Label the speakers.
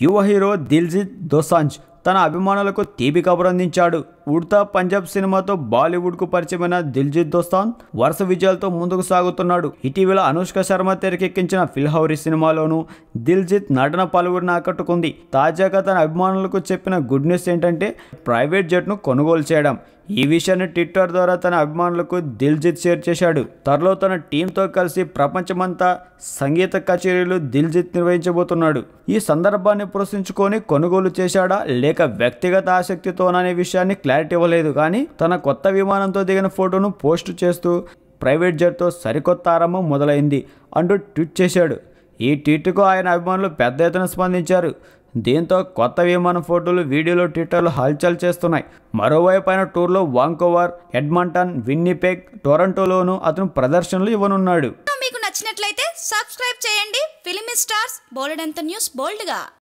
Speaker 1: యువ హీరో దిల్జిత్ దోసాంజ్ తన అభిమానులకు తీపి కబురు అందించాడు ఉడ్తా పంజాబ్ సినిమాతో బాలీవుడ్కు పరిచయమైన దిల్జిత్ దోస్తాన్ వరుస విజయాలతో ముందుకు సాగుతున్నాడు. ఇటీవల అనుష్క శర్మ తెరకెక్కించిన ఫిల్హౌరీ సినిమాలోనూ దిల్జిత్ నటన పలువురిని ఆకట్టుకుంది. తాజాగా తన అభిమానులకు చెప్పిన గుడ్ న్యూస్ ఏంటంటే ప్రైవేట్ జెట్ను కొనుగోలు చేయడం. ఈ విషయాన్ని ట్విట్టర్ ద్వారా తన అభిమానులకు దిల్జిత్ షేర్ చేశాడు. త్వరలో తన టీంతో కలిసి ప్రపంచమంతా సంగీత కచేరీలు దిల్జిత్ నిర్వహించబోతున్నాడు. ఈ సందర్భాన్ని ప్రశ్నించుకొని కొనుగోలు చేశాడా లేక వ్యక్తిగత ఆసక్తితోననే విషయాన్ని క్లారిటీ ఇవ్వలేదు. కానీ తన కొత్త విమానంతో దిగిన ఫోటోను పోస్ట్ చేస్తూ ప్రైవేట్ జెట్తో సరికొత్త ఆరంభం మొదలైంది అంటూ ట్వీట్ చేశాడు. ఈ ట్వీట్కు ఆయన అభిమానులు పెద్ద ఎత్తున స్పందించారు. దీంతో కొత్త విమానం ఫోటోలు వీడియోలు ట్విట్టర్లు హల్చల్ చేస్తున్నాయి. మరోవైపు ఆయన టూర్లో వాంకోవర్ ఎడ్మంటన్ విన్నిపెగ్ టొరంటోలోనూ అతను ప్రదర్శనలు ఇవ్వనున్నాడు.
Speaker 2: మీకు నచ్చినట్లయితే సబ్స్క్రైబ్ చేయండి. ఫిలిం స్టార్స్ బోలెడంత న్యూస్ బోల్డ్గా.